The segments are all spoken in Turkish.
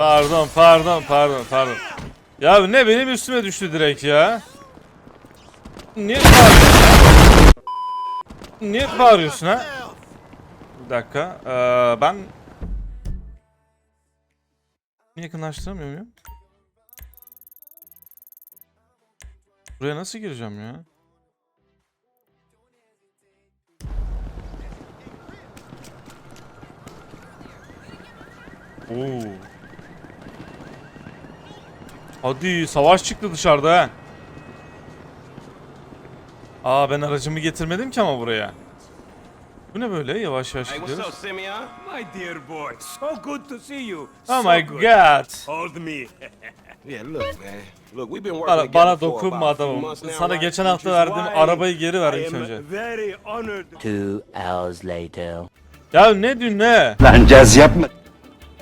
Pardon, pardon, pardon, pardon. Ya ne benim üstüme düştü direkt ya. Niye bağırıyorsun? Niye bağırıyorsun ha? Bir dakika. Ee, ben yakınlaştıramıyor muyum? Buraya nasıl gireceğim ya? Oo. Hadi savaş çıktı dışarıda ha. Aa ben aracımı getirmedim ki ama buraya. Bu ne böyle yavaş yavaş Hey, what's up, gidiyoruz. My dear boy, so good to see you. Oh my god. Hold me. Yeah, look, man. Look, we've been working Bana, together bana dokunma adamım. Sana right? geçen hafta verdiğim arabayı geri ver ilk önce. Two hours later. Ya ne dün ne? Lan caz yapma.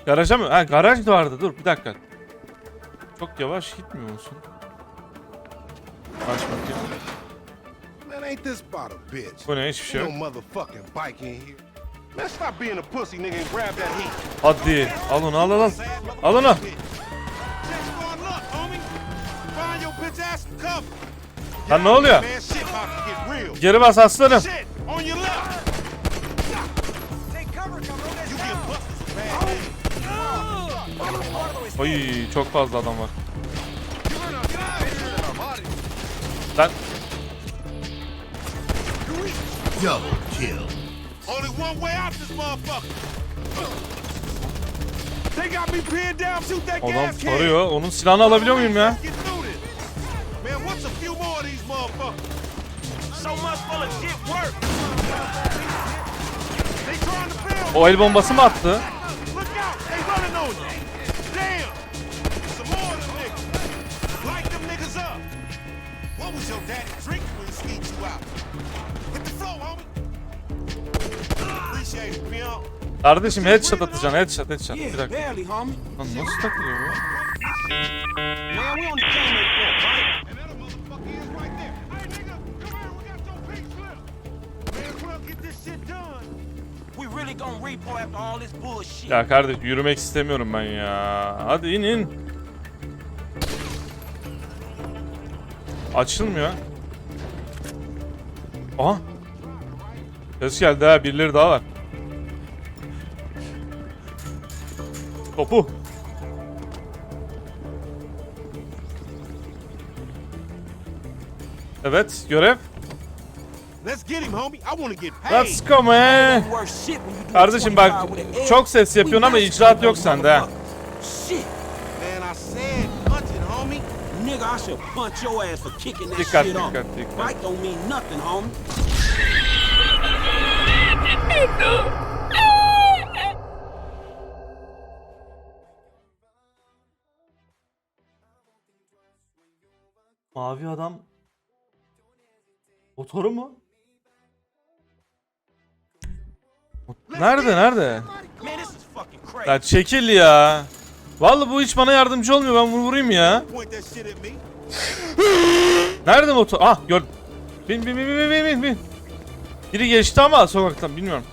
Garaja mı? Ha garaj da vardı dur bir dakika. Çok yavaş gitmiyor musun? Aç bakayım. Man, ain't this about a bitch? Bu ne hiçbir şey No yok. motherfucking bike in here. Man, stop being a pussy, nigga, and grab that heat. Hadi al onu al al al. Onu. Lan ne oluyor? Geri bas aslanım. Oy çok fazla adam var. Lan Only one way out this motherfucker. They got me pinned down. Shoot that adam gas can. tarıyor. Onun silahını alabiliyor muyum ya? Let's get through this. Man, what's a few more of these motherfuckers? So much for legit work. They trying to film. O el bombası mı attı? Look out! They running on you! Was your daddy when he skeet you out? Hit the floor, homie! Appreciate it, pimp. Kardeşim headshot atacaksın headshot headshot. Bir Yeah, dakika. barely, homie. Lan nasıl takılıyor bu? Man, we only came here for a fight. And that motherfucker is right there. Hey, nigga! Come here, we got your pink slip! Man, we'll get this shit done! We really gonna repo after all this bullshit. Ya kardeş yürümek istemiyorum ben ya. Hadi in in. Açılmıyor. Aha. Ses geldi ha birileri daha var. Topu. Evet görev. Let's get him, homie. I wanna get paid! Let's go man. Kardeşim bak 25 with an egg. çok ses yapıyorsun ama icraat yok sende ha. Homie! Nigga, I should punch your ass for kicking that Dikkat, shit off. dikkat, dikkat. Fight don't mean nothing, homie. Mavi adam motoru mu? Nerede nerede? Ya çekil ya. Vallahi bu hiç bana yardımcı olmuyor. Ben bunu vurayım ya. Nerede motor? Ah gördüm. Bin bin bin bin bin bin bin. Biri geçti ama sokaktan bilmiyorum.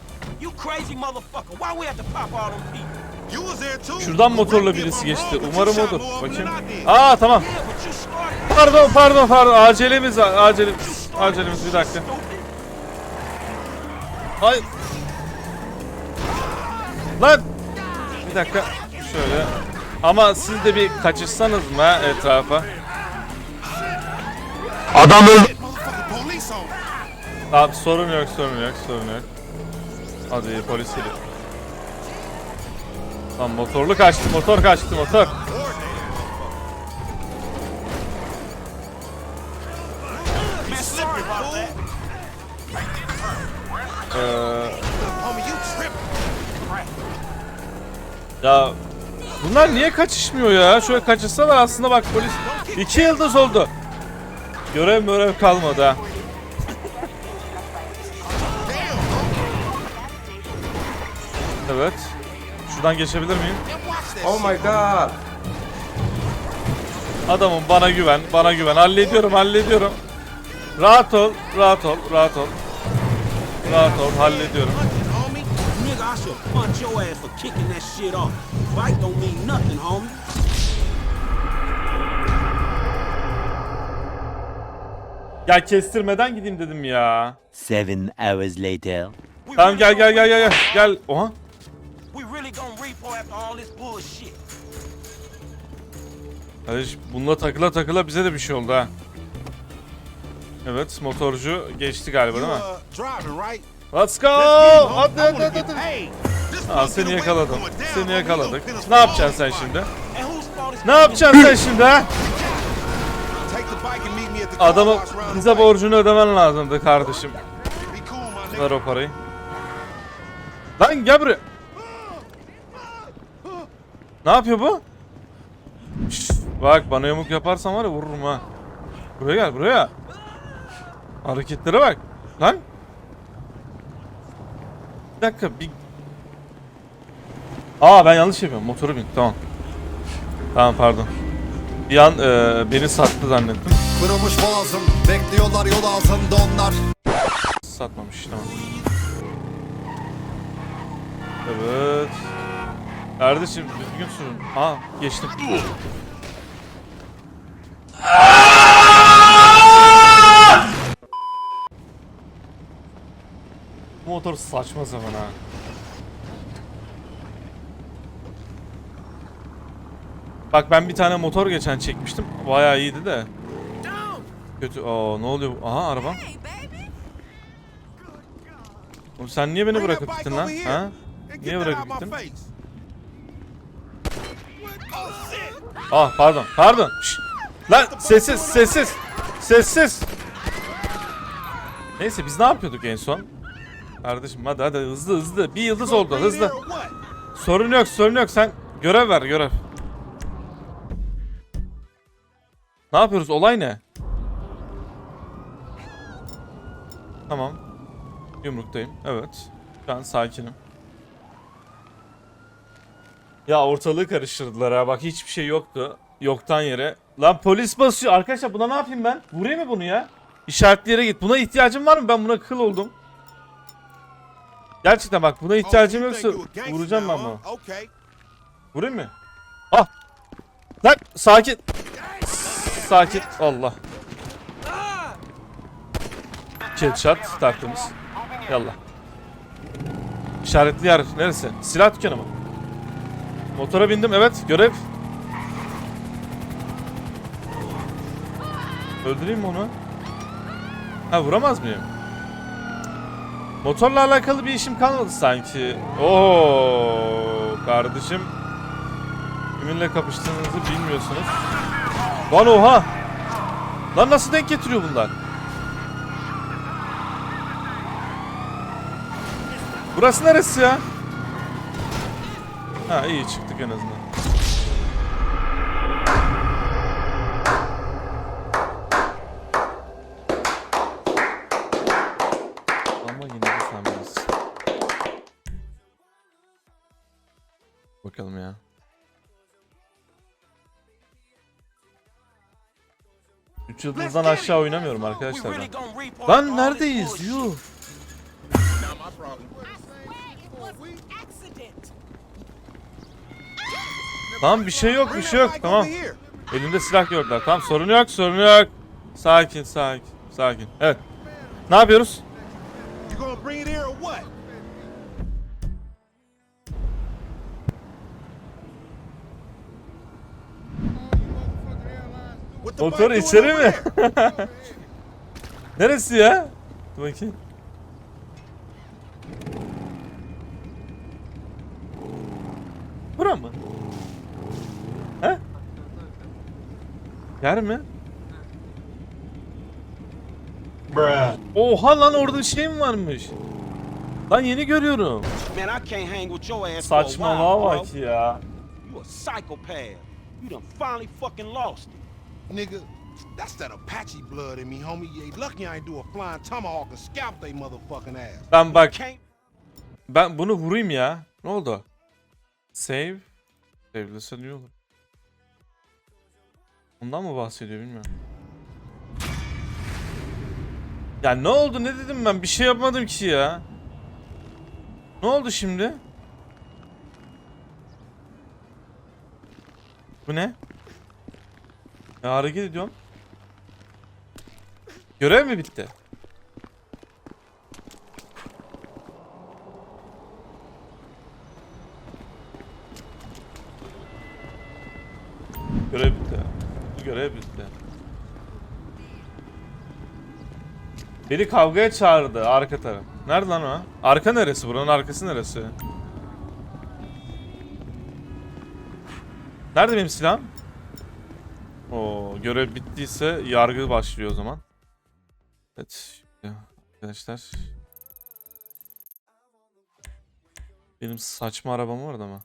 Şuradan motorla birisi geçti. Umarım odur. Bakayım. Aa tamam. Pardon pardon pardon. Acelemiz var. Acelemiz. Acelemiz bir dakika. Ay. Lan. Bir dakika. Şöyle. Ama siz de bir kaçırsanız mı etrafa? Adam öldü. Abi sorun yok sorun yok sorun yok. Hadi polis geliyor. Lan motorlu kaçtı motor kaçtı motor. Ee, ya bunlar niye kaçışmıyor ya? Şöyle kaçırsalar aslında bak polis iki yıldız oldu. Görev mörev kalmadı ha. Evet. Şuradan geçebilir miyim? Oh my god. Adamım bana güven, bana güven. Hallediyorum, hallediyorum. Rahat ol, rahat ol, rahat ol. Rahat ol, hallediyorum. Nigga, I should punch your ass for kicking that shit off. bike don't mean nothing, homie. Ya kestirmeden gideyim dedim ya. Seven hours later. Tamam gel gel gel gel gel. Gel. Oha. We really gonna repo after all this bullshit. Kardeş bununla takıla takıla bize de bir şey oldu ha. Evet motorcu geçti galiba değil mi? Let's go! Hadi hadi hadi hadi. Aa seni yakaladım. Seni yakaladık. Ne yapacaksın sen şimdi? Ne yapacaksın sen şimdi ha? Adamı bize borcunu ödemen lazımdı kardeşim. Ver o parayı. Lan gel buraya. Ne yapıyor bu? Şşş, bak bana yamuk yaparsan var ya vururum ha. Buraya gel buraya. Hareketlere bak. Lan. Bir dakika bir... Aa ben yanlış yapıyorum. Motoru bin. Tamam. Tamam pardon. Bir an e, beni sattı zannettim. Kırılmış boğazım Bekliyorlar yol altında onlar Satmamış tamam. Evet. Kardeşim düzgün sürün. Aa geçtim. Motor saçma zaman ha. Bak ben bir tane motor geçen çekmiştim. Bayağı iyiydi de. Kötü. Aa ne oluyor? Aha araba. Oğlum sen niye beni bırakıp gittin lan? Ha? Niye bırakıp gittin? Ah pardon pardon. Şşt. Lan sessiz sessiz. Sessiz. Neyse biz ne yapıyorduk en son? Kardeşim hadi hadi hızlı hızlı. Bir yıldız oldu hızlı. Sorun yok sorun yok sen görev ver görev. Ne yapıyoruz olay ne? Tamam. Yumruktayım evet. Şu an sakinim. Ya ortalığı karıştırdılar ha bak hiçbir şey yoktu. Yoktan yere. Lan polis basıyor. Arkadaşlar buna ne yapayım ben? Vurayım mı bunu ya? İşaretli yere git. Buna ihtiyacım var mı? Ben buna kıl oldum. Gerçekten bak buna ihtiyacım Oh, yoksa vuracağım ben bunu. Vurayım mı? Ah! Lan sakin. Sakin. Allah. Headshot taktığımız. Yallah. İşaretli yer neresi? Silah dükkanı mı? Motora bindim evet görev. Öldüreyim mi onu? Ha vuramaz mıyım? Motorla alakalı bir işim kalmadı sanki. Oo kardeşim. Kiminle kapıştığınızı bilmiyorsunuz. Lan oha! Lan nasıl denk getiriyor bunlar? Burası neresi ya? Ha iyi çıktık en azından. 3 yıldızdan aşağı oynamıyorum arkadaşlar ben. Lan neredeyiz? Yuh. Tamam bir şey yok bir şey yok tamam. Elimde silah gördüler tamam sorun yok sorun yok. Sakin sakin sakin. Evet. Ne yapıyoruz? Motor içeri mi? Neresi ya? Dur bakayım. Bura mı? He? Yer mi? Oha lan orada şey mi varmış? Lan yeni görüyorum. Saçmalığa bak ya. You a psychopath. You done finally fucking lost it. Nigga, that's that Apache blood in me, homie. You ain't lucky I ain't do a flying tomahawk and scalp they motherfucking ass. Ben bak ben bunu vurayım ya. Ne oldu? Save. Save'lese iyi olur. Ondan mı bahsediyor bilmiyorum. Ya ne oldu ne dedim ben bir şey yapmadım ki ya. Ne oldu şimdi? Bu ne? Ya hareket ediyorum. Görev mi bitti? Görev bitti. Görev bitti. Beni kavgaya çağırdı arka taraf. Nerede lan o? Arka neresi? Buranın arkası neresi? Nerede benim silahım? O görev bittiyse yargı başlıyor o zaman. Evet arkadaşlar. Benim saçma arabam vardı ama.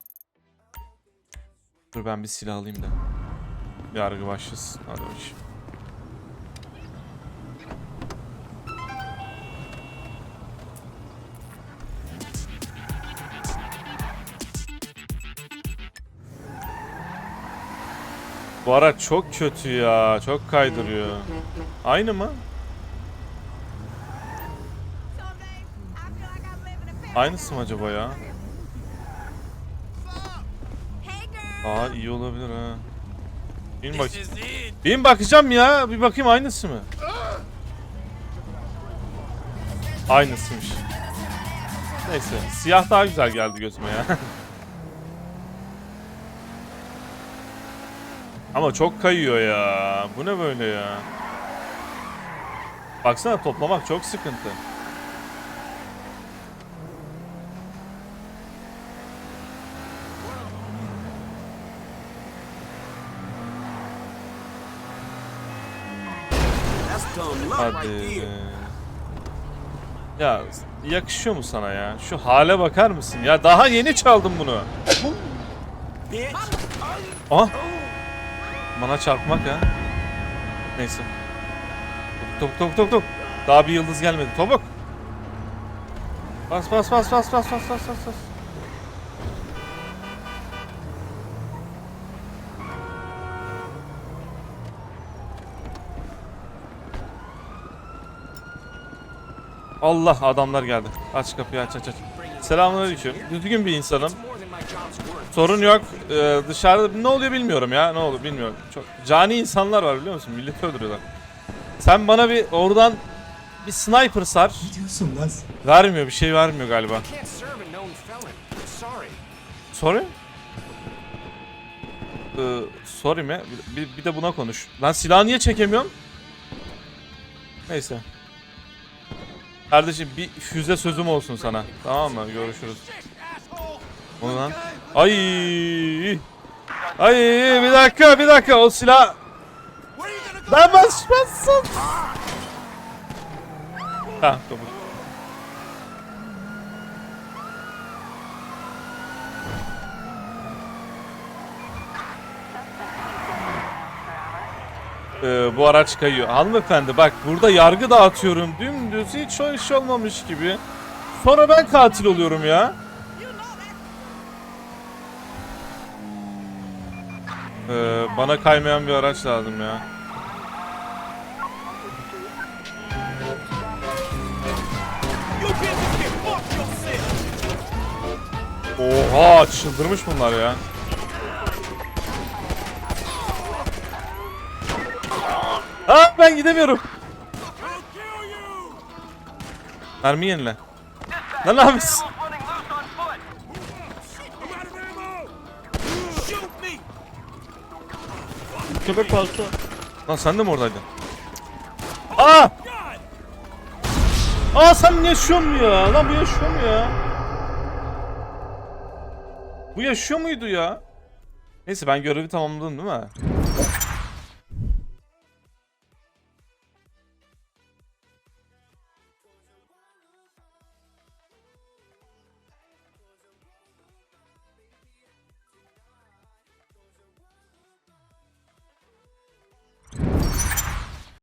Dur ben bir silah alayım da. Yargı başlasın. Hadi bakayım. Bu araç çok kötü ya. Çok kaydırıyor. Aynı mı? Aynısı mı acaba ya? Aa iyi olabilir ha. Bin bak. Bin bakacağım ya. Bir bakayım aynısı mı? Aynısıymış. Neyse. Siyah daha güzel geldi gözüme ya. Ama çok kayıyor ya. Bu ne böyle ya? Baksana toplamak çok sıkıntı. Hadi. Ya yakışıyor mu sana ya? Şu hale bakar mısın? Ya daha yeni çaldım bunu. Aha. Bana çarpmak ha. Neyse. Topuk topuk topuk topuk. Daha bir yıldız gelmedi. Topuk. Bas bas bas bas bas bas bas bas bas. Allah adamlar geldi. Aç kapıyı aç aç aç. Selamünaleyküm. Düzgün bir insanım. Sorun yok. Ee, dışarıda ne oluyor bilmiyorum ya. Ne oluyor bilmiyorum. Çok cani insanlar var biliyor musun? Milleti öldürüyorlar. Sen bana bir oradan bir sniper sar. Ne diyorsun lan? Vermiyor bir şey vermiyor galiba. Sorry. Sorry? Ee, sorry mi? Bir, bir, bir de buna konuş. Lan silahı niye çekemiyorum? Neyse. Kardeşim bir füze sözüm olsun sana. Tamam mı? Görüşürüz. O lan? Ay! Ay bir dakika bir dakika o silah Ben basmazsın. Ha tamam. Ee, bu araç kayıyor. Hanımefendi bak burada yargı dağıtıyorum dümdüz hiç o iş olmamış gibi. Sonra ben katil oluyorum ya. Ee, bana kaymayan bir araç lazım ya. Oha çıldırmış bunlar ya. Ha ben gidemiyorum. Mermi yenile. Lan ne yapıyorsun? Köpek balta. Lan sen de mi oradaydın? Aa! Aa sen yaşıyor mu ya? Lan bu yaşıyor mu ya? Bu yaşıyor muydu ya? Neyse ben görevi tamamladım değil mi?